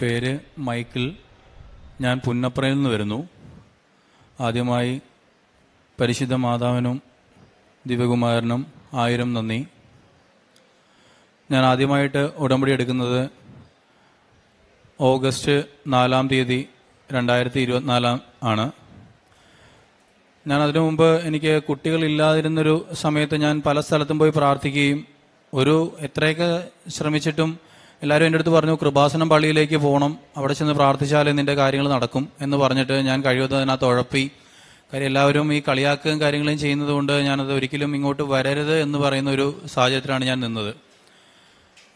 പേര് മൈക്കിൾ. ഞാൻ പുന്നപ്രയിൽ നിന്ന് വരുന്നു. ആദ്യമായി പരിശുദ്ധ മാതാവിനും ദിവ്യകുമാരനും ആയിരം നന്ദി. ഞാൻ ആദ്യമായിട്ട് ഉടമ്പടി എടുക്കുന്നത് ഓഗസ്റ്റ് നാലാം തീയതി രണ്ടായിരത്തി ഇരുപത്തിനാലാം ആണ്. ഞാൻ അതിനു മുമ്പ് എനിക്ക് കുട്ടികളില്ലാതിരുന്നൊരു സമയത്ത് ഞാൻ പല സ്ഥലത്തും പോയി പ്രാർത്ഥിക്കുകയും ഒരു എത്രയൊക്കെ ശ്രമിച്ചിട്ടും എല്ലാവരും എന്റെ അടുത്ത് പറഞ്ഞു കൃപാസനം പള്ളിയിലേക്ക് പോകണം. അവിടെ ചെന്ന് പ്രാർത്ഥിച്ചാലേ നിന്റെ കാര്യങ്ങൾ നടക്കും. എന്ന് പറഞ്ഞിട്ട് ഞാൻ കഴിവതും അതിനകത്ത് ഉഴപ്പി. കാര്യം എല്ലാവരും ഈ കളിയാക്കുകയും കാര്യങ്ങളും ചെയ്യുന്നത് കൊണ്ട് ഞാനത് ഒരിക്കലും ഇങ്ങോട്ട് വരരുത് എന്ന് പറയുന്ന ഒരു സാഹചര്യത്തിലാണ് ഞാൻ നിന്നത്.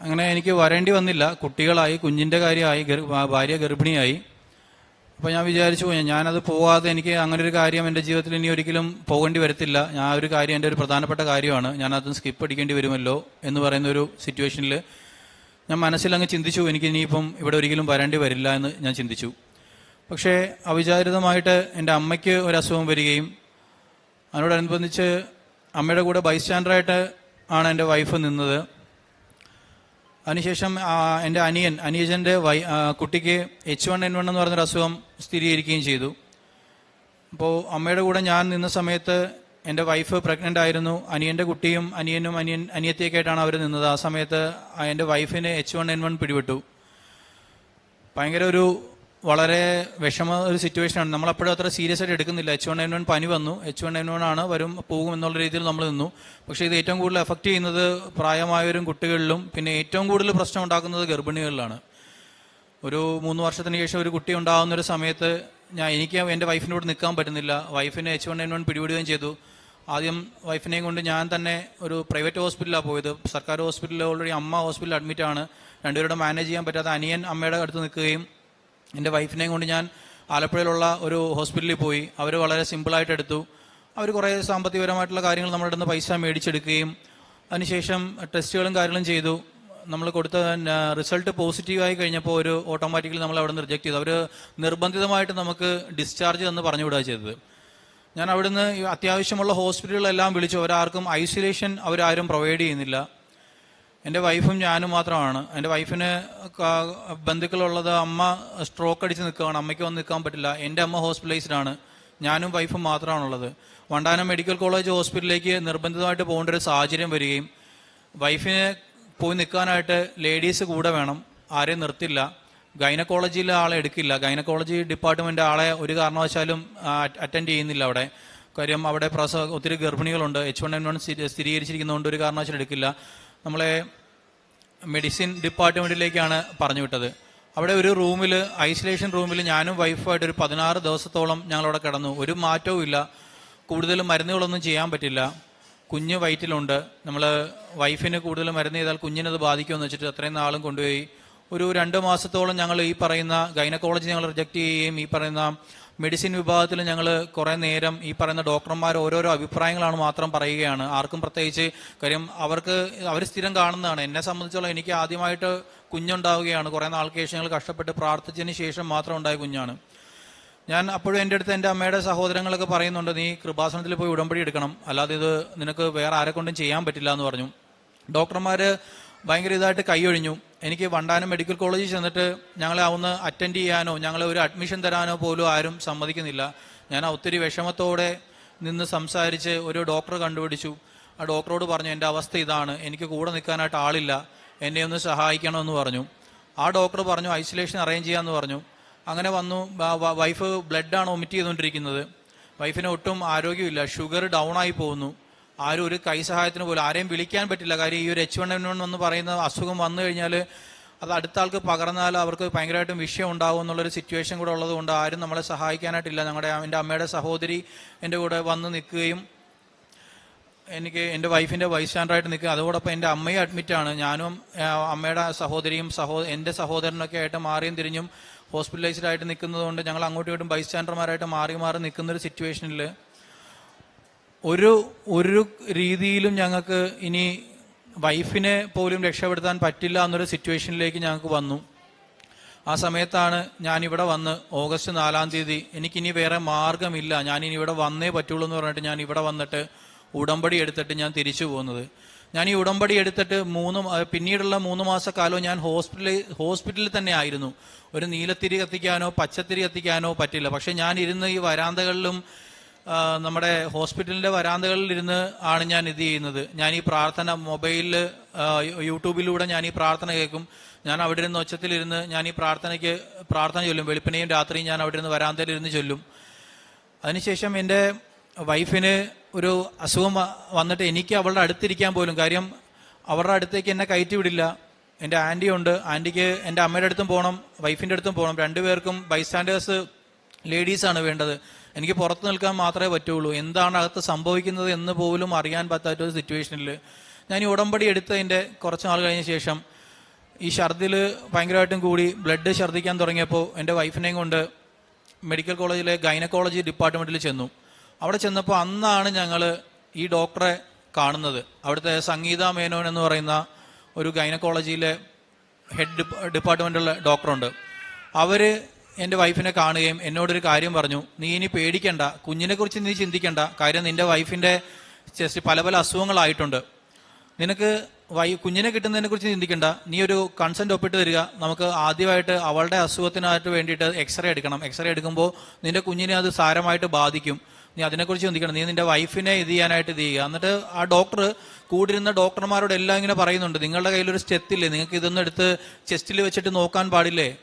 അങ്ങനെ എനിക്ക് വരേണ്ടി വന്നില്ല. കുട്ടികളായി കുഞ്ഞിന്റെ കാര്യമായി ഭാര്യ ഗർഭിണിയായി. അപ്പോൾ ഞാൻ വിചാരിച്ചു ഞാനത് പോവാതെ എനിക്ക് അങ്ങനെ ഒരു കാര്യം എന്റെ ജീവിതത്തിൽ ഇനി ഒരിക്കലും പോകേണ്ടി വരത്തില്ല. ഞാൻ ഒരു കാര്യം എന്റെ ഒരു പ്രധാനപ്പെട്ട കാര്യമാണ്. ഞാനത് സ്കിപ്പ് അടിക്കേണ്ടി വരുമല്ലോ എന്ന് പറയുന്ന ഒരു സിറ്റുവേഷനിൽ ഞാൻ മനസ്സിലങ്ങ് ചിന്തിച്ചു എനിക്ക് ഇനിയിപ്പം ഇവിടെ ഒരിക്കലും വരേണ്ടി വരില്ല എന്ന് ഞാൻ ചിന്തിച്ചു. പക്ഷേ അവിചാരിതമായിട്ട് എന്റെ അമ്മയ്ക്ക് ഒരു അസുഖം വരികയും അതിനോടനുബന്ധിച്ച് അമ്മയുടെ കൂടെ ബൈസ്റ്റാൻഡറായിട്ട് ആണ് എന്റെ വൈഫ് നിന്നത്. അതിനുശേഷം എന്റെ അനിയൻ അനിയജന്റെ വൈ കുട്ടിക്ക് എച്ച് വൺ എൻ വൺ എന്ന് പറഞ്ഞൊരു അസുഖം സ്ഥിരീകരിക്കുകയും ചെയ്തു. അപ്പോൾ അമ്മയുടെ കൂടെ ഞാൻ നിന്ന സമയത്ത് എന്റെ വൈഫ് പ്രഗ്നന്റ് ആയിരുന്നു. അനിയന്റെ കുട്ടിയും അനിയനും അനിയൻ അനിയത്തിയൊക്കെയായിട്ടാണ് അവർ നിന്നത്. ആ സമയത്ത് എന്റെ വൈഫിന് എച്ച് വൺ എൻ വൺ പിടിപെട്ടു ഭയങ്കര ഒരു വളരെ വിഷമ ഒരു സിറ്റുവേഷനാണ് നമ്മൾ അപ്പോഴും അത്ര സീരിയസ് ആയിട്ട് എടുക്കുന്നില്ല. എച്ച് വൺ എൻ വൺ പനി വന്നു. എച്ച് വൺ എൻ വൺ ആണ് വരും പോകും എന്നുള്ള രീതിയിൽ നമ്മൾ നിന്നു. പക്ഷേ ഇത് ഏറ്റവും കൂടുതൽ എഫക്റ്റ് ചെയ്യുന്നത് പ്രായമായവരും കുട്ടികളിലും പിന്നെ ഏറ്റവും കൂടുതൽ പ്രശ്നം ഉണ്ടാക്കുന്നത് ഗർഭിണികളിലാണ്. ഒരു മൂന്ന് വർഷത്തിന് ശേഷം ഒരു കുട്ടി ഉണ്ടാകുന്ന ഒരു സമയത്ത് ഞാൻ എനിക്ക് എന്റെ വൈഫിനോട് നിൽക്കാൻ പറ്റുന്നില്ല. വൈഫിന് എച്ച് വൺ എൻ വൺ പിടിപെടുകയും ചെയ്തു. ആദ്യം വൈഫിനെയും കൊണ്ട് ഞാൻ തന്നെ ഒരു പ്രൈവറ്റ് ഹോസ്പിറ്റലിലാണ് പോയത്. സർക്കാർ ഹോസ്പിറ്റലിൽ ഓൾറെഡി അമ്മ ഹോസ്പിറ്റലിൽ അഡ്മിറ്റ് ആണ്. രണ്ടുപേരുടെ മാനേജ് ചെയ്യാൻ പറ്റാത്ത അനിയൻ അമ്മയുടെ അടുത്ത് നിൽക്കുകയും എന്റെ വൈഫിനെയും കൊണ്ട് ഞാൻ ആലപ്പുഴയിലുള്ള ഒരു ഹോസ്പിറ്റലിൽ പോയി. അവർ വളരെ സിമ്പിളായിട്ട് എടുത്തു. അവർ കുറേ സാമ്പത്തികപരമായിട്ടുള്ള കാര്യങ്ങൾ നമ്മുടെ നിന്ന് പൈസ മേടിച്ചെടുക്കുകയും അതിനുശേഷം ടെസ്റ്റുകളും കാര്യങ്ങളും ചെയ്തു. നമ്മൾ കൊടുത്ത റിസൾട്ട് പോസിറ്റീവായി കഴിഞ്ഞപ്പോൾ ഒരു ഓട്ടോമാറ്റിക്കലി നമ്മൾ അവിടെ നിന്ന് റിജക്ട് ചെയ്തു. അവർ നിർബന്ധിതമായിട്ട് നമുക്ക് ഡിസ്ചാർജ് എന്ന് പറഞ്ഞു വിടുക ചെയ്തത്. ഞാൻ അവിടുന്ന് അത്യാവശ്യമുള്ള ഹോസ്പിറ്റലുകളെല്ലാം വിളിച്ചു. ഒരാർക്കും ഐസൊലേഷൻ അവരാരും പ്രൊവൈഡ് ചെയ്യുന്നില്ല. എന്റെ വൈഫും ഞാനും മാത്രമാണ്. എന്റെ വൈഫിന് ബന്ധുക്കളുള്ളത് അമ്മ സ്ട്രോക്ക് അടിച്ച് നിൽക്കുകയാണ്. അമ്മയ്ക്ക് വന്ന് നിൽക്കാൻ പറ്റില്ല. എന്റെ അമ്മ ഹോസ്പിറ്റലൈസ്ഡ് ആണ്. ഞാനും വൈഫും മാത്രമാണുള്ളത്. വണ്ടാനം മെഡിക്കൽ കോളേജ് ഹോസ്പിറ്റലിലേക്ക് നിർബന്ധിതമായിട്ട് പോകേണ്ട ഒരു സാഹചര്യം വരികയും വൈഫിന് പോയി നിൽക്കാനായിട്ട് ലേഡീസ് കൂടെ വേണം. ആരെയും നിർത്തില്ല. ഗൈനക്കോളജിയിലെ ആളെ എടുക്കില്ല. ഗൈനക്കോളജി ഡിപ്പാർട്ട്മെന്റ് ആളെ ഒരു കാരണവശാലും അറ്റൻഡ് ചെയ്യുന്നില്ല അവിടെ. കാര്യം അവിടെ പ്രസവ ഒത്തിരി ഗർഭിണികളുണ്ട്. എച്ച് വൺ എൻ വൺ സ്ഥിരീകരിച്ചിരിക്കുന്നതുകൊണ്ട് ഒരു കാരണവശാലും എടുക്കില്ല. നമ്മളെ മെഡിസിൻ ഡിപ്പാർട്ട്മെന്റിലേക്കാണ് പറഞ്ഞു വിട്ടത്. അവിടെ ഒരു റൂമിൽ ഐസൊലേഷൻ റൂമിൽ ഞാനും വൈഫുമായിട്ട് ഒരു പതിനാറ് ദിവസത്തോളം ഞങ്ങളവിടെ കിടന്നു. ഒരു മാറ്റവും ഇല്ല. കൂടുതൽ മരുന്നുകളൊന്നും ചെയ്യാൻ പറ്റില്ല. കുഞ്ഞ് വയറ്റിലുണ്ട്. നമ്മൾ വൈഫിന് കൂടുതൽ മരുന്ന് ചെയ്താൽ കുഞ്ഞിനത് ബാധിക്കുമെന്ന് വെച്ചിട്ട് അത്രയും നാളും കൊണ്ടുപോയി. ഒരു രണ്ട് മാസത്തോളം ഞങ്ങൾ ഈ പറയുന്ന ഗൈനക്കോളജി ഞങ്ങൾ റിജക്ട് ചെയ്യുകയും ഈ പറയുന്ന മെഡിസിൻ വിഭാഗത്തിൽ ഞങ്ങൾ കുറേ നേരം ഈ പറയുന്ന ഡോക്ടർമാർ ഓരോരോ അഭിപ്രായങ്ങളാണ് മാത്രം പറയുകയാണ്. ആർക്കും പ്രത്യേകിച്ച് കാര്യം അവർക്ക് അവർ സ്ഥിരം കാണുന്നതാണ്. എന്നെ സംബന്ധിച്ചോളം എനിക്ക് ആദ്യമായിട്ട് കുഞ്ഞുണ്ടാവുകയാണ്. കുറേ നാൾക്ക് ശേഷം ഞങ്ങൾ കഷ്ടപ്പെട്ട് പ്രാർത്ഥിച്ചതിന് ശേഷം മാത്രം ഉണ്ടായ കുഞ്ഞാണ്. ഞാൻ അപ്പോഴും എന്റെ അടുത്ത് എന്റെ അമ്മയുടെ സഹോദരങ്ങളൊക്കെ പറയുന്നുണ്ട് നീ കൃപാസനത്തിൽ പോയി ഉടമ്പടി എടുക്കണം. അല്ലാതെ ഇത് നിനക്ക് വേറെ ആരെ കൊണ്ടും ചെയ്യാൻ പറ്റില്ല എന്ന് പറഞ്ഞു. ഡോക്ടർമാര് ഭയങ്കര ഇതായിട്ട് കൈയൊഴിഞ്ഞു. എനിക്ക് വണ്ടാനം മെഡിക്കൽ കോളേജിൽ ചെന്നിട്ട് ഞങ്ങളെ ഒന്ന് അറ്റൻഡ് ചെയ്യാനോ ഞങ്ങളെ ഒരു അഡ്മിഷൻ തരാനോ പോലും ആരും സമ്മതിക്കുന്നില്ല. ഞാൻ ഒത്തിരി വിഷമത്തോടെ നിന്ന് സംസാരിച്ച് ഒരു ഡോക്ടറെ കണ്ടുപിടിച്ചു. ആ ഡോക്ടറോട് പറഞ്ഞു എന്റെ അവസ്ഥ ഇതാണ്. എനിക്ക് കൂടെ നിൽക്കാനായിട്ട് ആളില്ല. എന്നെ ഒന്ന് സഹായിക്കണമെന്ന് പറഞ്ഞു. ആ ഡോക്ടർ പറഞ്ഞു ഐസൊലേഷൻ അറേഞ്ച് ചെയ്യാമെന്ന് പറഞ്ഞു. അങ്ങനെ വന്നു. വൈഫ് ബ്ലഡാണ് ഒമിറ്റ് ചെയ്തുകൊണ്ടിരിക്കുന്നത്. വൈഫിന് ഒട്ടും ആരോഗ്യമില്ല. ഷുഗർ ഡൗൺ ആയി പോകുന്നു. ആരും ഒരു കൈ സഹായത്തിന് പോലും ആരെയും വിളിക്കാൻ പറ്റില്ല. കാര്യം ഈ ഒരു എച്ച് വൺ എൻ വൺ എന്ന് പറയുന്ന അസുഖം വന്നു കഴിഞ്ഞാൽ അത് അടുത്ത ആൾക്ക് പകർന്നാൽ അവർക്ക് ഭയങ്കരമായിട്ടും വിഷയം ഉണ്ടാവും എന്നുള്ളൊരു സിറ്റുവേഷൻ കൂടെ ഉള്ളതുകൊണ്ട് ആരും നമ്മളെ സഹായിക്കാനായിട്ടില്ല. ഞങ്ങളുടെ എന്റെ അമ്മയുടെ സഹോദരി എന്റെ കൂടെ വന്ന് നിൽക്കുകയും എനിക്ക് എന്റെ വൈഫിന്റെ വൈസ് ബൈസ്റ്റാൻഡറായിട്ട് നിൽക്കുക അതോടൊപ്പം എന്റെ അമ്മയും അഡ്മിറ്റാണ് ഞാനും അമ്മയുടെ സഹോദരിയും സഹോ എന്റെ സഹോദരനൊക്കെ ആയിട്ട് മാറിയും തിരിഞ്ഞും ഹോസ്പിറ്റലൈസ്ഡായിട്ട് നിൽക്കുന്നതുകൊണ്ട് ഞങ്ങൾ അങ്ങോട്ടും ഇങ്ങോട്ടും ബൈസ്റ്റാൻഡർമാരായിട്ട് മാറി മാറി നിൽക്കുന്നൊരു സിറ്റുവേഷനിൽ ഒരു ഒരു രീതിയിലും ഞങ്ങൾക്ക് ഇനി വൈഫിനെ പോലും രക്ഷപ്പെടുത്താൻ പറ്റില്ല എന്നൊരു സിറ്റുവേഷനിലേക്ക് ഞങ്ങൾക്ക് വന്നു. ആ സമയത്താണ് ഞാൻ ഇവിടെ വന്ന് ഓഗസ്റ്റ് നാലാം തീയതി എനിക്കിനി വേറെ മാർഗമില്ല. ഇനി ഇവിടെ വന്നേ പറ്റുള്ളൂ എന്ന് പറഞ്ഞിട്ട് ഞാൻ ഇവിടെ വന്നിട്ട് ഉടമ്പടി എടുത്തിട്ട് ഞാൻ തിരിച്ചു പോകുന്നത്. ഞാൻ ഈ ഉടമ്പടി എടുത്തിട്ട് മൂന്ന് പിന്നീടുള്ള മൂന്ന് മാസക്കാലവും ഞാൻ ഹോസ്പിറ്റലിൽ ഹോസ്പിറ്റലിൽ തന്നെ ആയിരുന്നു. ഒരു നീലത്തിരി കത്തിക്കാനോ പച്ചത്തിരി കത്തിക്കാനോ പറ്റില്ല. പക്ഷെ ഞാൻ ഇരുന്ന് ഈ വരാന്തകളിലും നമ്മുടെ ഹോസ്പിറ്റലിന്റെ വരാന്തകളിൽ ഇരുന്ന് ആണ് ഞാൻ ഇത് ചെയ്യുന്നത്. ഞാൻ ഈ പ്രാർത്ഥന മൊബൈലിൽ യൂട്യൂബിലൂടെ ഞാൻ ഈ പ്രാർത്ഥന കേൾക്കും. ഞാൻ അവിടെ ഇരുന്ന് ഒച്ചത്തിലിരുന്ന് ഞാൻ ഈ പ്രാർത്ഥനയ്ക്ക് പ്രാർത്ഥന ചൊല്ലും. വെളുപ്പിനെയും രാത്രിയും ഞാൻ അവിടെ ഇരുന്ന് വരാന്തയിൽ ഇരുന്ന് ചൊല്ലും. അതിനുശേഷം എന്റെ വൈഫിന് ഒരു അസുഖം വന്നിട്ട് എനിക്ക് അവളുടെ അടുത്തിരിക്കാൻ പോലും കാര്യം അവരുടെ അടുത്തേക്ക് എന്നെ കയറ്റി വിടില്ല. എന്റെ ആന്റി ഉണ്ട്. ആന്റിക്ക് എന്റെ അമ്മയുടെ അടുത്തും പോകണം വൈഫിന്റെ അടുത്തും പോകണം രണ്ടുപേർക്കും ബൈസ്റ്റാൻഡേഴ്സ് ലേഡീസാണ് വേണ്ടത്. എനിക്ക് പുറത്ത് നിൽക്കാൻ മാത്രമേ പറ്റുള്ളൂ. എന്താണ് അകത്ത് സംഭവിക്കുന്നത് എന്ന് പോലും അറിയാൻ പറ്റാത്ത ഒരു സിറ്റുവേഷനിൽ ഞാൻ ഈ ഉടമ്പടി എടുത്തതിന്റെ കുറച്ച് നാൾ കഴിഞ്ഞ ശേഷം ഈ ഛർദിൽ ഭയങ്കരമായിട്ടും കൂടി ബ്ലഡ് ഛർദ്ദിക്കാൻ തുടങ്ങിയപ്പോൾ എന്റെ വൈഫിനെയും കൊണ്ട് മെഡിക്കൽ കോളേജിലെ ഗൈനക്കോളജി ഡിപ്പാർട്ട്മെന്റിൽ ചെന്നു. അവിടെ ചെന്നപ്പോൾ അന്നാണ് ഞങ്ങൾ ഈ ഡോക്ടറെ കാണുന്നത്. അവിടുത്തെ സംഗീത മേനോൻ എന്ന് പറയുന്ന ഒരു ഗൈനക്കോളജിയിലെ ഹെഡ് ഡിപ്പാർട്ട്മെന്റുള്ള ഡോക്ടറുണ്ട് അവർ എന്റെ വൈഫിനെ കാണുകയും എന്നോടൊരു കാര്യം പറഞ്ഞു നീ ഇനി പേടിക്കണ്ട കുഞ്ഞിനെ കുറിച്ച് നീ ചിന്തിക്കണ്ട. കാര്യം നിന്റെ വൈഫിന്റെ ചെസ്റ്റ് പല പല അസുഖങ്ങളായിട്ടുണ്ട്. നിനക്ക് വൈ കുഞ്ഞിനെ കിട്ടുന്നതിനെ കുറിച്ച് ചിന്തിക്കണ്ട. നീ ഒരു കൺസെന്റ് ഒപ്പിട്ട് തരിക നമുക്ക് ആദ്യമായിട്ട് അവളുടെ അസുഖത്തിനായിട്ട് വേണ്ടിയിട്ട് എക്സ്റേ എടുക്കണം. എക്സ്റേ എടുക്കുമ്പോൾ നിന്റെ കുഞ്ഞിനെ അത് സാരമായിട്ട് ബാധിക്കും. നീ അതിനെക്കുറിച്ച് ചിന്തിക്കണം. നീ നിന്റെ വൈഫിനെ ഇത് ചെയ്യാനായിട്ട് ഇത് ചെയ്യുക. എന്നിട്ട് ആ ഡോക്ടർ കൂടിരുന്ന ഡോക്ടർമാരോട് എല്ലാം ഇങ്ങനെ പറയുന്നുണ്ട്. നിങ്ങളുടെ കയ്യിലൊരു സ്റ്റെത്തില്ലേ നിങ്ങൾക്ക് ഇതൊന്നും എടുത്ത് ചെസ്റ്റിൽ വെച്ചിട്ട് നോക്കാൻ പാടില്ലേ?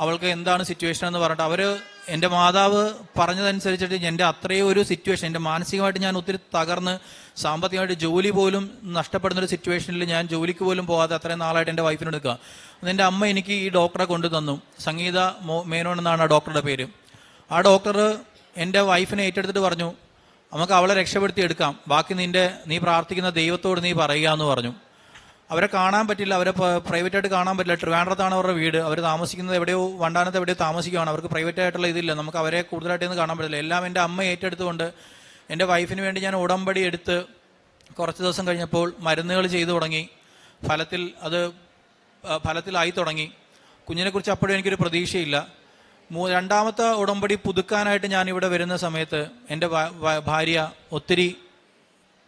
അവൾക്ക് എന്താണ് സിറ്റുവേഷൻ എന്ന് പറഞ്ഞിട്ട് അവർ എന്റെ മാതാവ് പറഞ്ഞതനുസരിച്ചിട്ട് എന്റെ അത്രയും ഒരു സിറ്റുവേഷൻ എന്റെ മാനസികമായിട്ട് ഞാൻ ഒത്തിരി തകർന്ന് സാമ്പത്തികമായിട്ട് ജോലി പോലും നഷ്ടപ്പെടുന്ന ഒരു സിറ്റുവേഷനിൽ ഞാൻ ജോലിക്ക് പോലും പോകാതെ അത്രയും നാളായിട്ട് എന്റെ വൈഫിന് എടുക്കുക. എന്റെ അമ്മ എനിക്ക് ഈ ഡോക്ടറെ കൊണ്ടു തന്നു. സംഗീത മേനോൻ എന്നാണ് ആ ഡോക്ടറുടെ പേര്. ആ ഡോക്ടർ എന്റെ വൈഫിനെ ഏറ്റെടുത്തിട്ട് പറഞ്ഞു നമുക്ക് അവളെ രക്ഷപ്പെടുത്തി എടുക്കാം. ബാക്കി നിന്റെ നീ പ്രാർത്ഥിക്കുന്ന ദൈവത്തോട് നീ പറയുക എന്ന് പറഞ്ഞു. അവരെ കാണാൻ പറ്റില്ല അവരെ പ്രൈവറ്റ് ആയിട്ട് കാണാൻ പറ്റില്ല. ട്രിവാൻഡ്രത്താണ് അവരുടെ വീട്. അവർ താമസിക്കുന്നത് എവിടെയോ വണ്ടാനത്ത് എവിടെയോ താമസിക്കുകയാണ് അവർക്ക് പ്രൈവറ്റ് ആയിട്ടുള്ള ഇതില്ല. നമുക്ക് അവരെ കൂടുതലായിട്ടൊന്നും കാണാൻ പറ്റില്ല എല്ലാം എന്റെ അമ്മ ഏറ്റെടുത്തുകൊണ്ട് എന്റെ വൈഫിന് വേണ്ടി ഞാൻ ഉടമ്പടി എടുത്ത് കുറച്ച് ദിവസം കഴിഞ്ഞപ്പോൾ മരുന്നുകൾ ചെയ്തു തുടങ്ങി. ഫലത്തിൽ അത് ഫലത്തിലായി തുടങ്ങി. കുഞ്ഞിനെക്കുറിച്ച് അപ്പോഴും എനിക്കൊരു പ്രതീക്ഷയില്ല. രണ്ടാമത്തെ ഉടമ്പടി പുതുക്കാനായിട്ട് ഞാൻ ഇവിടെ വരുന്ന സമയത്ത് എന്റെ ഭാര്യ ഒത്തിരി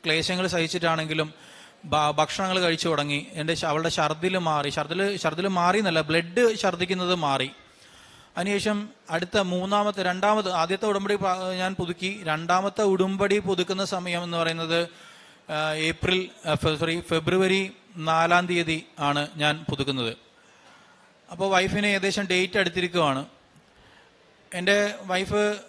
ക്ലേശങ്ങൾ സഹിച്ചിട്ടാണെങ്കിലും ഭക്ഷണങ്ങൾ കഴിച്ചു തുടങ്ങി. എന്റെ അവളുടെ ഛർദിൽ മാറി. ഛർദിൽ ഛർദിൽ മാറി എന്നല്ല ബ്ലഡ് ഛർദിക്കുന്നത് മാറി. അതിനുശേഷം അടുത്ത മൂന്നാമത്തെ രണ്ടാമത് ആദ്യത്തെ ഉടമ്പടി ഞാൻ പുതുക്കി. രണ്ടാമത്തെ ഉടമ്പടി പുതുക്കുന്ന സമയം എന്ന് പറയുന്നത് ഏപ്രിൽ സോറി ഫെബ്രുവരി നാലാം തീയതി ആണ് ഞാൻ പുതുക്കുന്നത്. അപ്പോൾ വൈഫിന് ഏകദേശം ഡേറ്റ് അടുത്തിരിക്കുവാണ്. എന്റെ വൈഫ്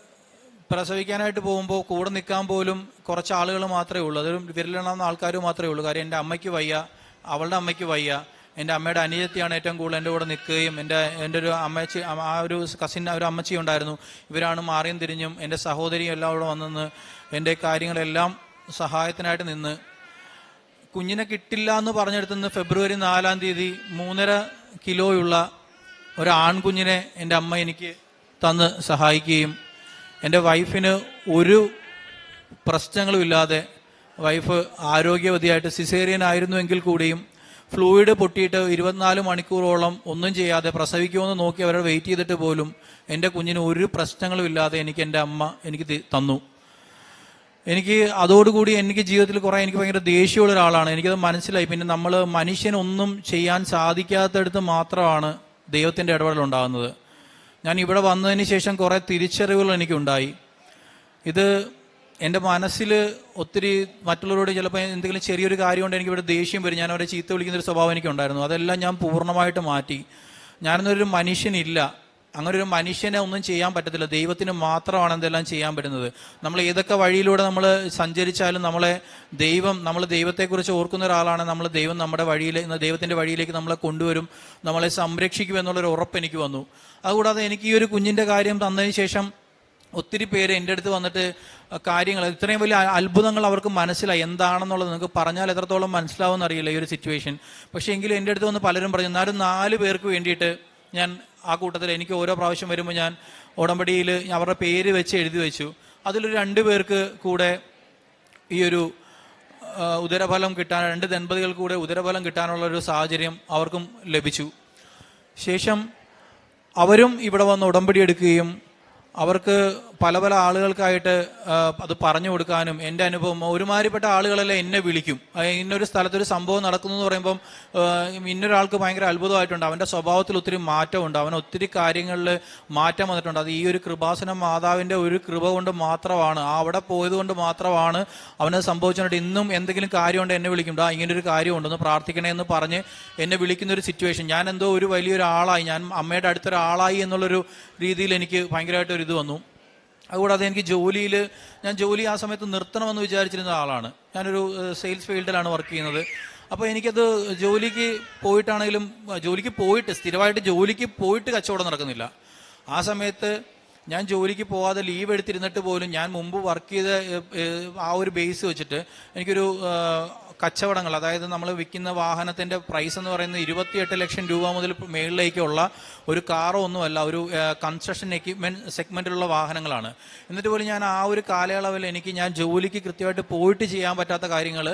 പ്രസവിക്കാനായിട്ട് പോകുമ്പോൾ കൂടെ നിൽക്കാൻ പോലും കുറച്ച് ആളുകൾ മാത്രമേ ഉള്ളൂ. അതൊരു വിരലെണ്ണാവുന്ന ആൾക്കാർ മാത്രമേ ഉള്ളൂ. കാര്യം എന്റെ അമ്മയ്ക്ക് വയ്യ അവളുടെ അമ്മയ്ക്ക് വയ്യ. എന്റെ അമ്മയുടെ അനിയത്തിയാണ് ഏറ്റവും കൂടുതൽ എന്റെ കൂടെ നിൽക്കുകയും എന്റെ എന്റെ ഒരു അമ്മച്ചി ആ ഒരു കസിൻ ഒരു അമ്മച്ചി ഉണ്ടായിരുന്നു. ഇവരാണ് മാറിയും തിരിഞ്ഞും എന്റെ സഹോദരിയും എല്ലാം അവിടെ വന്നെന്ന് എന്റെ കാര്യങ്ങളെല്ലാം സഹായത്തിനായിട്ട് നിന്ന്. കുഞ്ഞിനെ കിട്ടില്ല എന്ന് പറഞ്ഞെടുത്തുനിന്ന് ഫെബ്രുവരി നാലാം തീയതി മൂന്നര കിലോയുള്ള ഒരു ആൺകുഞ്ഞിനെ എന്റെ അമ്മ എനിക്ക് തന്ന് സഹായിക്കുകയും എന്റെ വൈഫിന് ഒരു പ്രശ്നങ്ങളും ഇല്ലാതെ വൈഫ് ആരോഗ്യവതിയായിട്ട് സിസേറിയൻ ആയിരുന്നുവെങ്കിൽ കൂടിയും ഫ്ലൂയിഡ് പൊട്ടിയിട്ട് ഇരുപത്തിനാല് മണിക്കൂറോളം ഒന്നും ചെയ്യാതെ പ്രസവിക്കുമെന്ന് നോക്കി അവരെ വെയിറ്റ് ചെയ്തിട്ട് പോലും എന്റെ കുഞ്ഞിന് ഒരു പ്രശ്നങ്ങളും ഇല്ലാതെ എനിക്ക് എന്റെ അമ്മ എനിക്ക് തന്നു. എനിക്ക് അതോടുകൂടി എനിക്ക് ജീവിതത്തിൽ കുറേ എനിക്ക് ഭയങ്കര ദേഷ്യമുള്ള ഒരാളാണ്. എനിക്കത് മനസ്സിലായി. പിന്നെ നമ്മൾ മനുഷ്യനൊന്നും ചെയ്യാൻ സാധിക്കാത്തടത്ത് മാത്രമാണ് ദൈവത്തിന്റെ ഇടപെടൽ ഉണ്ടാകുന്നത് ഞാൻ ഇവിടെ വന്നതിന് ശേഷം കുറേ തിരിച്ചറിവുകൾ എനിക്കുണ്ടായി. ഇത് എന്റെ മനസ്സിൽ ഒത്തിരി മറ്റുള്ളവരോട് ചിലപ്പോൾ എന്തെങ്കിലും ചെറിയൊരു കാര്യം കൊണ്ട് എനിക്ക് ഇവിടെ ദേഷ്യം വരും ഞാൻ അവരെ ചീത്ത വിളിക്കുന്നൊരു സ്വഭാവം എനിക്കുണ്ടായിരുന്നു. അതെല്ലാം ഞാൻ പൂർണമായിട്ട് മാറ്റി. ഞാനൊന്നൊരു മനുഷ്യനില്ല. അങ്ങനെ ഒരു മനുഷ്യനെ ഒന്നും ചെയ്യാൻ പറ്റത്തില്ല. ദൈവത്തിന് മാത്രമാണ് എന്തെല്ലാം ചെയ്യാൻ പറ്റുന്നത്. നമ്മൾ ഏതൊക്കെ വഴിയിലൂടെ നമ്മൾ സഞ്ചരിച്ചാലും നമ്മളെ ദൈവം നമ്മൾ ദൈവത്തെക്കുറിച്ച് ഓർക്കുന്ന ഒരാളാണ്. നമ്മൾ ദൈവം നമ്മുടെ വഴിയിൽ ദൈവത്തിന്റെ വഴിയിലേക്ക് നമ്മളെ കൊണ്ടുവരും. നമ്മളെ സംരക്ഷിക്കും എന്നുള്ളൊരു ഉറപ്പ് എനിക്ക് വന്നു. അതുകൂടാതെ എനിക്ക് ഈ ഒരു കുഞ്ഞിന്റെ കാര്യം തന്നതിന് ശേഷം ഒത്തിരി പേര് എന്റെ അടുത്ത് വന്നിട്ട് കാര്യങ്ങൾ ഇത്രയും വലിയ അത്ഭുതങ്ങൾ അവർക്ക് മനസ്സിലായി. എന്താണെന്നുള്ളത് നിങ്ങൾക്ക് പറഞ്ഞാൽ എത്രത്തോളം മനസ്സിലാവുമെന്ന് അറിയില്ല ഈ ഒരു സിറ്റുവേഷൻ പക്ഷേ എങ്കിലും എന്റെ അടുത്ത് വന്ന് പലരും പറഞ്ഞു എന്നാലും നാല് പേർക്ക് വേണ്ടിയിട്ട് ഞാൻ ആ കൂട്ടത്തിൽ എനിക്ക് ഓരോ പ്രാവശ്യം വരുമ്പോൾ ഞാൻ ഉടമ്പടിയിൽ അവരുടെ പേര് വെച്ച് എഴുതി വെച്ചു. അതിലൊരു രണ്ട് പേർക്ക് കൂടെ ഈ ഒരു ഉദരഫലം കിട്ടാൻ രണ്ട് ദമ്പതികൾ കൂടെ ഉദരഫലം കിട്ടാനുള്ള ഒരു സാഹചര്യം അവർക്കും ലഭിച്ചു. ശേഷം അവരും ഇവിടെ വന്ന് ഉടമ്പടി എടുക്കുകയും അവർക്ക് പല പല ആളുകൾക്കായിട്ട് അത് പറഞ്ഞു കൊടുക്കാനും എന്റെ അനുഭവം ഒരുമാതിരിപ്പെട്ട ആളുകളെല്ലാം എന്നെ വിളിക്കും. ആ, ഇന്നൊരു സ്ഥലത്തൊരു സംഭവം നടക്കുന്നു എന്ന് പറയുമ്പം ആ, ഇന്നൊരാൾക്ക് ഭയങ്കര അത്ഭുതമായിട്ടുണ്ട്. അവന്റെ സ്വഭാവത്തിൽ ഒത്തിരി മാറ്റമുണ്ട്. അവൻ ഒത്തിരി കാര്യങ്ങളിൽ മാറ്റം വന്നിട്ടുണ്ട്. അത് ഈ ഒരു കൃപാസന മാതാവിന്റെ ഒരു കൃപ കൊണ്ട് മാത്രമാണ്. ആ അവിടെ പോയത് കൊണ്ട് മാത്രമാണ് അവന് സംഭവിച്ചിട്ടുണ്ട്. ഇന്നും എന്തെങ്കിലും കാര്യമുണ്ട് എന്നെ വിളിക്കും. "ഡാ, ഇങ്ങനെ ഒരു കാര്യമുണ്ടെന്ന് പ്രാർത്ഥിക്കണേ എന്ന് പറഞ്ഞ് എന്നെ വിളിക്കുന്ന ഒരു സിറ്റുവേഷൻ ഞാൻ എന്തോ ഒരു വലിയൊരു ആളായി ഞാൻ അമ്മയുടെ അടുത്തൊരാളായി എന്നുള്ളൊരു രീതിയിൽ എനിക്ക് ഭയങ്കരമായിട്ട് ഒരു ഇത് വന്നു. അതുകൂടാതെ എനിക്ക് ജോലിയിൽ ഞാൻ ജോലി ആ സമയത്ത് നിർത്തണമെന്ന് വിചാരിച്ചിരുന്ന ആളാണ്. ഞാനൊരു സെയിൽസ് ഫീൽഡിലാണ് വർക്ക് ചെയ്യുന്നത്. അപ്പോൾ എനിക്കത് ജോലിക്ക് പോയിട്ടാണെങ്കിലും ജോലിക്ക് പോയിട്ട് സ്ഥിരമായിട്ട് ജോലിക്ക് പോയിട്ട് കച്ചവടം നടക്കുന്നില്ല. ആ സമയത്ത് ഞാൻ ജോലിക്ക് പോവാതെ ലീവ് എടുത്തിരുന്നിട്ട് പോലും ഞാൻ മുമ്പ് വർക്ക് ചെയ്ത ആ ഒരു ബേസ് വെച്ചിട്ട് എനിക്കൊരു കച്ചവടങ്ങൾ അതായത് നമ്മൾ വിൽക്കുന്ന വാഹനത്തിന്റെ പ്രൈസ് എന്ന് പറയുന്നത് ഇരുപത്തിയെട്ട് ലക്ഷം രൂപ മുതൽ മേളിലേക്കുള്ള ഒരു കാറോ ഒന്നുമല്ല ഒരു കൺസ്ട്രക്ഷൻ എക്യുപ്മെന്റ് സെഗ്മെന്റിലുള്ള വാഹനങ്ങളാണ്. എന്നിട്ട് പോലും ഞാൻ ആ ഒരു കാലയളവിൽ എനിക്ക് ഞാൻ ജോലിക്ക് കൃത്യമായിട്ട് പോയിട്ട് ചെയ്യാൻ പറ്റാത്ത കാര്യങ്ങൾ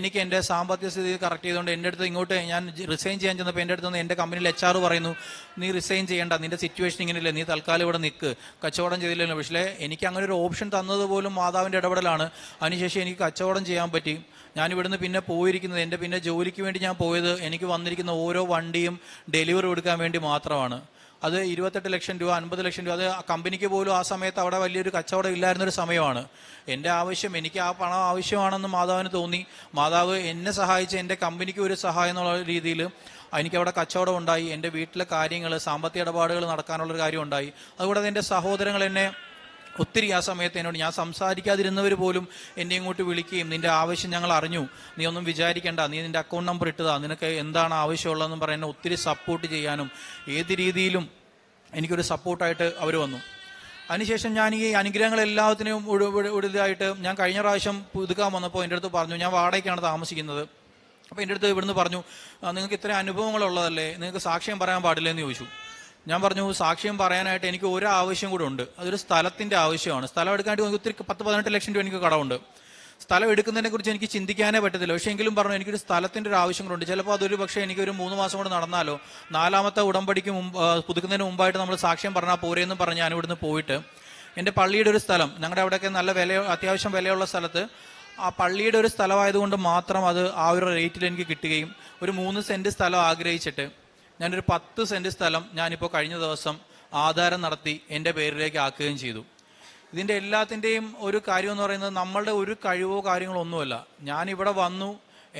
എനിക്ക് എന്റെ സാമ്പത്തിക സ്ഥിതി കറക്റ്റ് ചെയ്തുകൊണ്ട് എന്റെ അടുത്ത് ഇങ്ങോട്ട് ഞാൻ റിസൈൻ ചെയ്യാൻ ചെന്നപ്പോൾ എന്റെ അടുത്ത് നിന്ന് എന്റെ കമ്പനിയിൽ എച്ച് ആർ പറയുന്നു നീ റിസൈൻ ചെയ്യേണ്ട നിന്റെ സിറ്റുവേഷൻ ഇങ്ങനെയല്ലേ നീ തൽക്കാലം ഇവിടെ നിൽക്ക് കച്ചവടം ചെയ്തില്ലല്ലോ. പക്ഷേ എനിക്ക് അങ്ങനെ ഒരു ഓപ്ഷൻ തന്നത് പോലും മാതാവിന്റെ ഇടപെടലാണ്. അതിനുശേഷം എനിക്ക് കച്ചവടം ചെയ്യാൻ പറ്റി. ഞാൻ ഇവിടുന്ന് പിന്നെ പോയിരിക്കുന്നത് എന്റെ പിന്നെ ജോലിക്ക് വേണ്ടി ഞാൻ പോയത് എനിക്ക് വന്നിരിക്കുന്ന ഓരോ വണ്ടിയും ഡെലിവറി കൊടുക്കാൻ വേണ്ടി മാത്രമാണ്. അത് ഇരുപത്തെട്ട് ലക്ഷം രൂപ അൻപത് ലക്ഷം രൂപ അത് കമ്പനിക്ക് പോലും ആ സമയത്ത് അവിടെ വലിയൊരു കച്ചവടം ഇല്ലായിരുന്നൊരു സമയമാണ്. എന്റെ ആവശ്യം എനിക്ക് ആ പണം ആവശ്യമാണെന്ന് മാതാവിന് തോന്നി. മാതാവ് എന്നെ സഹായിച്ച് എന്റെ കമ്പനിക്ക് ഒരു സഹായം എന്നുള്ള രീതിയിൽ എനിക്ക് അവിടെ കച്ചവടം ഉണ്ടായി. എന്റെ വീട്ടിലെ കാര്യങ്ങൾ സാമ്പത്തിക ഇടപാടുകൾ നടക്കാനുള്ളൊരു കാര്യം ഉണ്ടായി. അതുകൂടാതെ എന്റെ സഹോദരങ്ങൾ എന്നെ ഒത്തിരി ആ സമയത്ത് എന്നോട് ഞാൻ സംസാരിക്കാതിരുന്നവർ പോലും എന്നെ ഇങ്ങോട്ട് വിളിക്കുകയും നിന്റെ ആവശ്യം ഞങ്ങൾ അറിഞ്ഞു. നീ ഒന്നും വിചാരിക്കേണ്ട. നീ നിന്റെ അക്കൗണ്ട് നമ്പർ ഇട്ടതാ. നിനക്ക് എന്താണ് ആവശ്യമുള്ളതെന്ന് പറയുന്ന ഒത്തിരി സപ്പോർട്ട് ചെയ്യാനും ഏത് രീതിയിലും എനിക്കൊരു സപ്പോർട്ടായിട്ട് അവർ വന്നു. അതിനുശേഷം ഞാൻ ഈ അനുഗ്രഹങ്ങൾ എല്ലാത്തിനും ഉടലായിട്ട് ഞാൻ കഴിഞ്ഞ പ്രാവശ്യം പുതുക്കാൻ വന്നപ്പോൾ എന്റെ അടുത്ത് പറഞ്ഞു ഞാൻ വാടകയ്ക്കാണ് താമസിക്കുന്നത്. അപ്പോൾ എന്റെ അടുത്ത് ഇവിടുന്ന് പറഞ്ഞു "ആ, നിങ്ങൾക്ക് ഇത്രയും അനുഭവങ്ങളുള്ളതല്ലേ? നിങ്ങൾക്ക് സാക്ഷ്യം പറയാൻ പാടില്ല എന്ന് ചോദിച്ചു. ഞാൻ പറഞ്ഞു സാക്ഷ്യം പറയാനായിട്ട് എനിക്ക് ഒരു ആവശ്യം കൂടെ ഉണ്ട്. അതൊരു സ്ഥലത്തിന്റെ ആവശ്യമാണ്. സ്ഥലം എടുക്കാനായിട്ട് എനിക്ക് ഒത്തിരി പത്ത് പതിനെട്ട് ലക്ഷം രൂപ എനിക്ക് കടമുണ്ട്. സ്ഥലം എടുക്കുന്നതിനെ കുറിച്ച് എനിക്ക് ചിന്തിക്കാനേ പറ്റത്തില്ല. പക്ഷേ എങ്കിലും പറഞ്ഞു എനിക്കൊരു സ്ഥലത്തിന്റെ ഒരു ആവശ്യം കൂടെ ഉണ്ട്. ചിലപ്പോൾ അതൊരു പക്ഷേ എനിക്കൊരു മൂന്ന് മാസം കൂടെ നടന്നാലോ നാലാമത്തെ ഉടമ്പടിക്ക് മുമ്പ് പുതുക്കുന്നതിന് മുമ്പായിട്ട് നമ്മൾ സാക്ഷ്യം പറഞ്ഞാൽ പോരെയെന്ന് പറഞ്ഞ് ഞാൻ ഇവിടുന്ന് പോയിട്ട് എന്റെ പള്ളിയുടെ ഒരു സ്ഥലം ഞങ്ങളുടെ അവിടെയൊക്കെ നല്ല വില അത്യാവശ്യം വിലയുള്ള സ്ഥലത്ത് ആ പള്ളിയുടെ ഒരു സ്ഥലമായതുകൊണ്ട് മാത്രം അത് ആ ഒരു റേറ്റിൽ എനിക്ക് കിട്ടുകയും ഒരു മൂന്ന് സെന്റ് സ്ഥലം ആഗ്രഹിച്ചിട്ട് ഞാനൊരു പത്ത് സെന്റ് സ്ഥലം ഞാനിപ്പോൾ കഴിഞ്ഞ ദിവസം ആധാരം നടത്തി എന്റെ പേരിലേക്ക് ആക്കുകയും ചെയ്തു. ഇതിന്റെ എല്ലാത്തിന്റെയും ഒരു കാര്യം എന്ന് പറയുന്നത് നമ്മളുടെ ഒരു കഴിവോ കാര്യങ്ങളോ ഒന്നുമല്ല. ഞാനിവിടെ വന്നു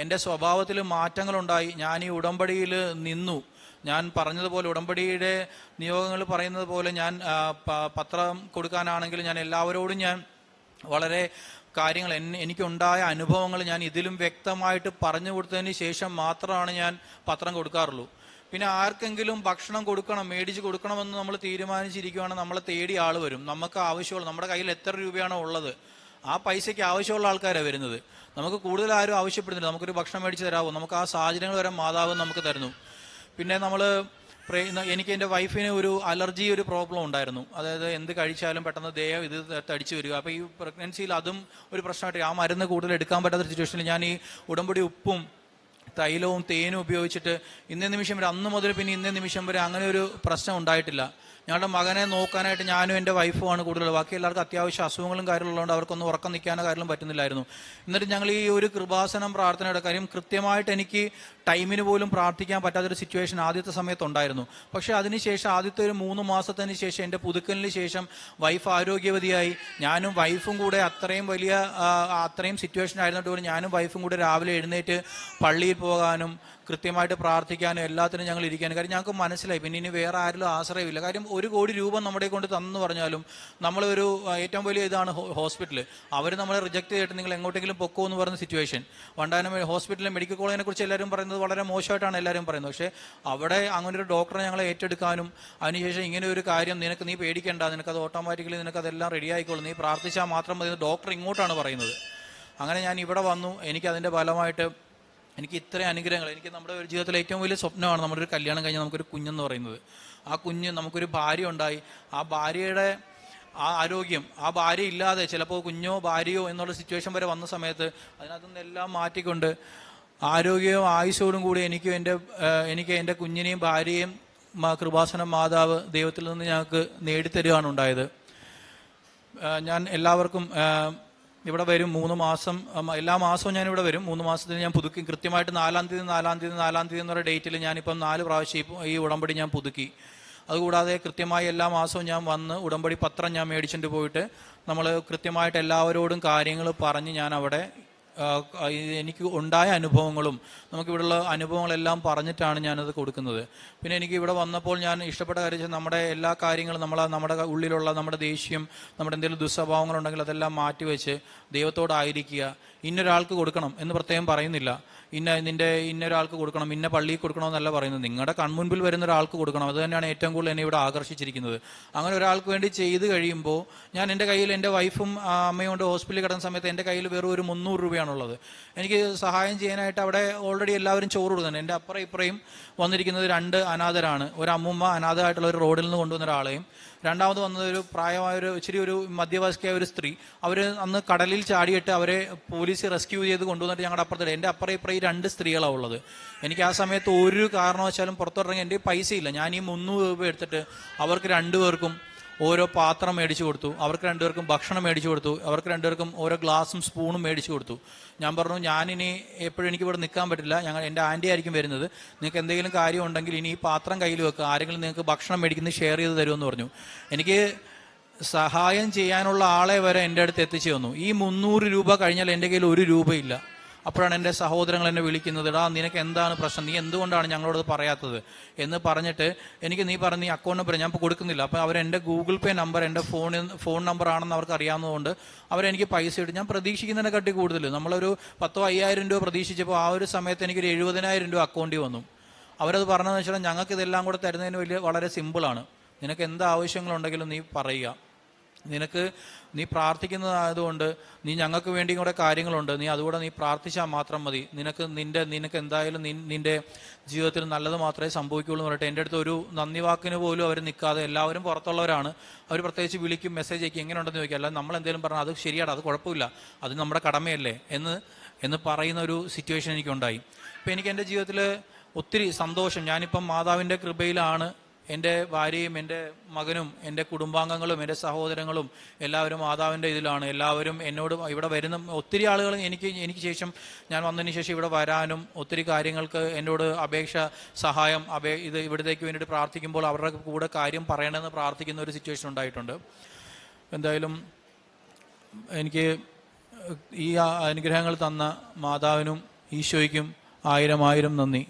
എന്റെ സ്വഭാവത്തിൽ മാറ്റങ്ങളുണ്ടായി ഞാൻ ഈ ഉടമ്പടിയിൽ നിന്നു. ഞാൻ പറഞ്ഞതുപോലെ ഉടമ്പടിയുടെ നിയോഗങ്ങൾ പറയുന്നത് പോലെ ഞാൻ പത്രം കൊടുക്കാനാണെങ്കിൽ ഞാൻ എല്ലാവരോടും ഞാൻ വളരെ കാര്യങ്ങൾ എനിക്കുണ്ടായ അനുഭവങ്ങൾ ഞാൻ ഇതിലും വ്യക്തമായിട്ട് പറഞ്ഞു കൊടുത്തതിന് ശേഷം മാത്രമാണ് ഞാൻ പത്രം കൊടുക്കാറുള്ളൂ. പിന്നെ ആർക്കെങ്കിലും ഭക്ഷണം കൊടുക്കണം മേടിച്ച് കൊടുക്കണമെന്ന് നമ്മൾ തീരുമാനിച്ചിരിക്കുകയാണ് നമ്മളെ തേടി ആൾ വരും. നമുക്ക് ആവശ്യമുള്ള നമ്മുടെ കയ്യിൽ എത്ര രൂപയാണോ ഉള്ളത് ആ പൈസയ്ക്ക് ആവശ്യമുള്ള ആൾക്കാരാണ് വരുന്നത്. നമുക്ക് കൂടുതൽ ആരും ആവശ്യപ്പെടുന്നില്ല. നമുക്കൊരു ഭക്ഷണം മേടിച്ച് തരാമോ നമുക്ക് ആ സാഹചര്യങ്ങൾ വരെ മാതാവ് നമുക്ക് തരുന്നു. പിന്നെ നമ്മൾ എനിക്ക് എന്റെ വൈഫിന് ഒരു അലർജി ഒരു പ്രോബ്ലം ഉണ്ടായിരുന്നു. അതായത് എന്ത് കഴിച്ചാലും പെട്ടെന്ന് ദേഹം ഇത് തടിച്ചു വരിക. അപ്പോൾ ഈ പ്രഗ്നൻസിയിൽ അതും ഒരു പ്രശ്നമായിട്ട് ആ മരുന്ന് കൂടുതൽ എടുക്കാൻ പറ്റാത്ത സിറ്റുവേഷനിൽ ഞാൻ ഈ ഉടമ്പടി ഉപ്പും തൈലവും തേനും ഉപയോഗിച്ചിട്ട് ഇന്നേ നിമിഷം വരെ അന്ന് മുതൽ പിന്നെ ഇന്നേ നിമിഷം വരെ അങ്ങനെ ഒരു പ്രശ്നം ഉണ്ടായിട്ടില്ല. ഞങ്ങളുടെ മകനെ നോക്കാനായിട്ട് ഞാനും എന്റെ വൈഫുമാണ് കൂടുതൽ. ബാക്കി എല്ലാവർക്കും അത്യാവശ്യം അസുഖങ്ങളും കാര്യങ്ങളുള്ളതുകൊണ്ട് അവർക്കൊന്നും ഉറക്കം നിൽക്കാനോ കാര്യങ്ങളും പറ്റുന്നില്ലായിരുന്നു. എന്നിട്ട് ഞങ്ങൾ ഈ ഒരു കൃപാസനം പ്രാർത്ഥനയുടെ കാര്യം കൃത്യമായിട്ട് എനിക്ക് ടൈമിന് പോലും പ്രാർത്ഥിക്കാൻ പറ്റാത്തൊരു സിറ്റുവേഷൻ ആദ്യത്തെ സമയത്ത് ഉണ്ടായിരുന്നു പക്ഷേ അതിനുശേഷം ആദ്യത്തെ ഒരു മൂന്ന് മാസത്തിന് ശേഷം എന്റെ പുതുക്കലിന് ശേഷം വൈഫ് ആരോഗ്യവതിയായി. ഞാനും വൈഫും കൂടെ അത്രയും വലിയ അത്രയും സിറ്റുവേഷൻ ആയിരുന്നിട്ട് പോലും ഞാനും വൈഫും കൂടെ രാവിലെ എഴുന്നേറ്റ് പള്ളിയിൽ പോകാനും കൃത്യമായിട്ട് പ്രാർത്ഥിക്കാനും എല്ലാത്തിനും ഞങ്ങൾ ഇരിക്കാനും. കാര്യം ഞങ്ങൾക്ക് മനസ്സിലായി. പിന്നെ ഇനി വേറെ ആരിലും ആശ്രയമില്ല. കാര്യം ഒരു കോടി രൂപ നമ്മുടെ കൊണ്ട് തന്നെന്ന് പറഞ്ഞാലും നമ്മളൊരു ഏറ്റവും വലിയ ഇതാണ് ഹോസ്പിറ്റൽ അവർ നമ്മളെ റിജക്ട് ചെയ്തിട്ട് നിങ്ങൾ എങ്ങോട്ടെങ്കിലും പൊക്കോ എന്ന് പറയുന്ന സിറ്റുവേഷൻ വണ്ടാനം ഹോസ്പിറ്റലിലെ മെഡിക്കൽ കോളേജിനെ കുറിച്ച് എല്ലാവരും പറയുന്നത് വളരെ മോശമായിട്ടാണ് എല്ലാവരും പറയുന്നത്. പക്ഷേ അവിടെ അങ്ങനെ ഒരു ഡോക്ടറെ ഞങ്ങൾ ഏറ്റെടുക്കാനും അതിനുശേഷം ഇങ്ങനെ ഒരു കാര്യം നിനക്ക് നീ പേടിക്കേണ്ട അത് ഓട്ടോമാറ്റിക്കലി നിനക്ക് അതെല്ലാം റെഡി ആയിക്കോളും നീ പ്രാർത്ഥിച്ചാൽ മാത്രം മതി ഡോക്ടർ ഇങ്ങോട്ടാണ് പറയുന്നത്. അങ്ങനെ ഞാൻ ഇവിടെ വന്നു എനിക്ക് അതിന്റെ ഫലമായിട്ട് എനിക്ക് ഇത്രയും അനുഗ്രഹങ്ങൾ എനിക്ക് നമ്മുടെ ഒരു ജീവിതത്തിലെ ഏറ്റവും വലിയ സ്വപ്നമാണ് നമ്മുടെ ഒരു കല്യാണം കഴിഞ്ഞാൽ നമുക്കൊരു കുഞ്ഞെന്ന് പറയുന്നത്. ആ കുഞ്ഞ് നമുക്കൊരു ഭാര്യ ഉണ്ടായി. ആ ഭാര്യയുടെ ആ ആരോഗ്യം ആ ഭാര്യ ഇല്ലാതെ ചിലപ്പോൾ കുഞ്ഞോ ഭാര്യയോ എന്നുള്ള സിറ്റുവേഷൻ വരെ വന്ന സമയത്ത് അതിനകത്തുനിന്ന് എല്ലാം മാറ്റിക്കൊണ്ട് ആരോഗ്യവും ആയുസോടും കൂടി എനിക്ക് എന്റെ എനിക്ക് എന്റെ കുഞ്ഞിനെയും ഭാര്യയും കൃപാസനം മാതാവ് ദൈവത്തിൽ നിന്ന് ഞങ്ങൾക്ക് നേടിത്തരികയാണ് ഉണ്ടായത്. ഞാൻ എല്ലാവർക്കും ഇവിടെ വരും മൂന്ന് മാസം എല്ലാ മാസവും ഞാൻ ഇവിടെ വരും. മൂന്ന് മാസത്തിന് ഞാൻ പുതുക്കി. കൃത്യമായിട്ട് നാലാം തീയതി നാലാം തീയതി നാലാം തീയതി എന്നുള്ള ഡേറ്റിൽ ഞാനിപ്പം നാല് പ്രാവശ്യം ഈ- ഉടമ്പടി ഞാൻ പുതുക്കി. അതുകൂടാതെ കൃത്യമായി എല്ലാ മാസവും ഞാൻ വന്ന് ഉടമ്പടി പത്രം ഞാൻ മേടിച്ചിട്ട് പോയിട്ട് നമ്മൾ കൃത്യമായിട്ട് എല്ലാവരോടും കാര്യങ്ങൾ പറഞ്ഞ് ഞാൻ അവിടെ എനിക്ക് ഉണ്ടായ അനുഭവങ്ങളും നമുക്ക് ഇവിടെയുള്ള അനുഭവങ്ങളെല്ലാം പറഞ്ഞിട്ടാണ് ഞാനത് കൊടുക്കുന്നത്. പിന്നെ എനിക്ക് ഇവിടെ വന്നപ്പോൾ ഞാൻ ഇഷ്ടപ്പെട്ട കാര്യം നമ്മുടെ എല്ലാ കാര്യങ്ങളും നമ്മൾ നമ്മുടെ ഉള്ളിലുള്ള നമ്മുടെ ദേഷ്യം നമ്മുടെ എന്തെങ്കിലും ദുസ്വഭാവങ്ങളുണ്ടെങ്കിൽ അതെല്ലാം മാറ്റിവെച്ച് ദൈവത്തോടായിരിക്കുക ഇന്നൊരാൾക്ക് കൊടുക്കണം എന്ന് പ്രത്യേകം പറയുന്നില്ല. ഇന്ന നിന്റെ ഇന്നൊരാൾക്ക് കൊടുക്കണം ഇന്ന പള്ളിയിൽ കൊടുക്കണമെന്നല്ല പറയുന്നത്. നിങ്ങളുടെ കൺമുൻപിൽ വരുന്ന ഒരാൾക്ക് കൊടുക്കണം. അത് തന്നെയാണ് ഏറ്റവും കൂടുതൽ എന്നെ ഇവിടെ ആകർഷിച്ചിരിക്കുന്നത്. അങ്ങനെ ഒരാൾക്ക് വേണ്ടി ചെയ്ത് കഴിയുമ്പോൾ ഞാൻ എന്റെ കയ്യിൽ എന്റെ വൈഫും അമ്മയും കൊണ്ട് ഹോസ്പിറ്റലിൽ കിടന്ന സമയത്ത് എന്റെ കയ്യിൽ വെറും ഒരു മുന്നൂറ് രൂപയാണുള്ളത്. എനിക്ക് സഹായം ചെയ്യാനായിട്ട് അവിടെ ഓൾറെഡി എല്ലാവരും ചോറ് കൊടുക്കുന്നത് എന്റെ അപ്പുറം ഇപ്പുറയും വന്നിരിക്കുന്നത് രണ്ട് അനാഥരാണ്. ഒരു അമ്മുമ്മ അനാഥമായിട്ടുള്ള ഒരു റോഡിൽ നിന്ന് കൊണ്ടുവന്ന ഒരാളെയും രണ്ടാമത് വന്നത് ഒരു പ്രായമായ ഒരു ഇച്ചിരി ഒരു മധ്യവയസ്കയായ ഒരു സ്ത്രീ. അവർ അന്ന് കടലിൽ ചാടിയിട്ട് അവരെ പോലീസ് റെസ്ക്യൂ ചെയ്ത് കൊണ്ടുവന്നിട്ട് ഞങ്ങളുടെ അപ്പുറത്തെ എന്റെ അപ്പുറം ഇപ്പുറം ഈ രണ്ട് സ്ത്രീകളാണ് ഉള്ളത്. എനിക്ക് ആ സമയത്ത് ഒരു കാരണവശാലും പുറത്തിറങ്ങി എന്റെ പൈസ ഇല്ല ഞാൻ ഈ മുന്നൂറ് രൂപ എടുത്തിട്ട് അവർക്ക് രണ്ടുപേർക്കും ഓരോ പാത്രം മേടിച്ചു കൊടുത്തു. അവർക്ക് രണ്ടുപേർക്കും ഭക്ഷണം മേടിച്ചു കൊടുത്തു. അവർക്ക് രണ്ടുപേർക്കും ഓരോ ഗ്ലാസും സ്പൂണും മേടിച്ചു കൊടുത്തു. ഞാൻ പറഞ്ഞു ഞാനിനി എപ്പോഴും എനിക്ക് ഇവിടെ നിൽക്കാൻ പറ്റില്ല. ഞങ്ങൾ എന്റെ ആന്റി ആയിരിക്കും വരുന്നത്. നിങ്ങൾക്ക് എന്തെങ്കിലും കാര്യം ഉണ്ടെങ്കിൽ ഇനി ഈ പാത്രം കയ്യിൽ വെക്കുക ആരെങ്കിലും നിങ്ങൾക്ക് ഭക്ഷണം മേടിക്കുന്ന ഷെയർ ചെയ്ത് തരുമെന്ന് പറഞ്ഞു. എനിക്ക് സഹായം ചെയ്യാനുള്ള ആളെ വരെ എന്റെ അടുത്ത് എത്തിച്ചു തന്നു. ഈ മുന്നൂറ് രൂപ കഴിഞ്ഞാൽ എന്റെ കയ്യിൽ ഒരു രൂപയില്ല. അപ്പോഴാണ് എന്റെ സഹോദരങ്ങൾ എന്നെ വിളിക്കുന്നത് എടാ നിനക്ക് എന്താണ് പ്രശ്നം? നീ എന്തുകൊണ്ടാണ് ഞങ്ങളോട് പറയാത്തത്? എന്ന് പറഞ്ഞിട്ട് എനിക്ക് നീ പറഞ്ഞ നീ അക്കൗണ്ട് നമ്പർ ഞാൻ ഇപ്പോൾ കൊടുക്കുന്നില്ല. അപ്പോൾ അവർ എന്റെ ഗൂഗിൾ പേ നമ്പർ എന്റെ ഫോണിൽ ഫോൺ നമ്പർ ആണെന്ന് അവർക്ക് അറിയാവുന്നതുകൊണ്ട് അവരെനിക്ക് പൈസ ഇട്ട്. ഞാൻ പ്രതീക്ഷിക്കുന്നതിനെ കട്ടി കൂടുതൽ. നമ്മളൊരു പത്തോ അയ്യായിരം രൂപ പ്രതീക്ഷിച്ചപ്പോൾ ആ ഒരു സമയത്ത് എനിക്കൊരു എഴുപതിനായിരം രൂപ അക്കൗണ്ടിൽ വന്നു. അവരത് പറഞ്ഞതെന്ന് വെച്ചാൽ ഞങ്ങൾക്ക് ഇതെല്ലാം കൂടെ തരുന്നതിന് വലിയ വളരെ സിമ്പിളാണ് നിനക്ക് എന്ത് ആവശ്യങ്ങളുണ്ടെങ്കിലും നീ പറയുക. നിനക്ക് നീ പ്രാർത്ഥിക്കുന്നതായതുകൊണ്ട് നീ ഞങ്ങൾക്ക് വേണ്ടി കൂടെ കാര്യങ്ങളുണ്ട്. നീ അതുകൂടെ നീ പ്രാർത്ഥിച്ചാൽ മാത്രം മതി. നിനക്ക് നിന്റെ നിനക്ക് എന്തായാലും നിന്റെ ജീവിതത്തിൽ നല്ലത് മാത്രമേ സംഭവിക്കുള്ളൂ എന്ന് പറയട്ടെ. എന്റെ അടുത്ത് ഒരു നന്ദി വാക്കിന് പോലും അവർ നിൽക്കാതെ എല്ലാവരും പുറത്തുള്ളവരാണ്. അവർ പ്രത്യേകിച്ച് വിളിക്കും മെസ്സേജ് അയക്കും എങ്ങനെയുണ്ടെന്ന് ചോദിക്കുക അല്ല നമ്മൾ എന്തെങ്കിലും പറഞ്ഞാൽ അത് ശരിയാണ് അത് കുഴപ്പമില്ല. അത് നമ്മുടെ കടമയല്ലേ എന്ന് എന്ന് പറയുന്ന ഒരു സിറ്റുവേഷൻ എനിക്കുണ്ടായി. ഇപ്പം എനിക്ക് എന്റെ ജീവിതത്തിൽ ഒത്തിരി സന്തോഷം. ഞാനിപ്പം മാതാവിന്റെ കൃപയിലാണ് എന്റെ ഭാര്യയും എന്റെ മകനും എന്റെ കുടുംബാംഗങ്ങളും എന്റെ സഹോദരങ്ങളും എല്ലാവരും മാതാവിന്റെ ഇതിലാണ്. എല്ലാവരും എന്നോട് ഇവിടെ വരുന്ന ഒത്തിരി ആളുകൾ എനിക്ക് എനിക്ക് ശേഷം ഞാൻ വന്നതിന് ശേഷം ഇവിടെ വരാനും ഒത്തിരി കാര്യങ്ങൾക്ക് എന്നോട് അപേക്ഷ സഹായം അപേ ഇത് ഇവിടത്തേക്ക് വേണ്ടിയിട്ട് പ്രാർത്ഥിക്കുമ്പോൾ അവരുടെ കൂടെ കാര്യം പറയണമെന്ന് പ്രാർത്ഥിക്കുന്ന ഒരു സിറ്റുവേഷൻ ഉണ്ടായിട്ടുണ്ട്. എന്തായാലും എനിക്ക് ഈ അനുഗ്രഹങ്ങൾ തന്ന മാതാവിനും ഈശോയ്ക്കും ആയിരം ആയിരം നന്ദി.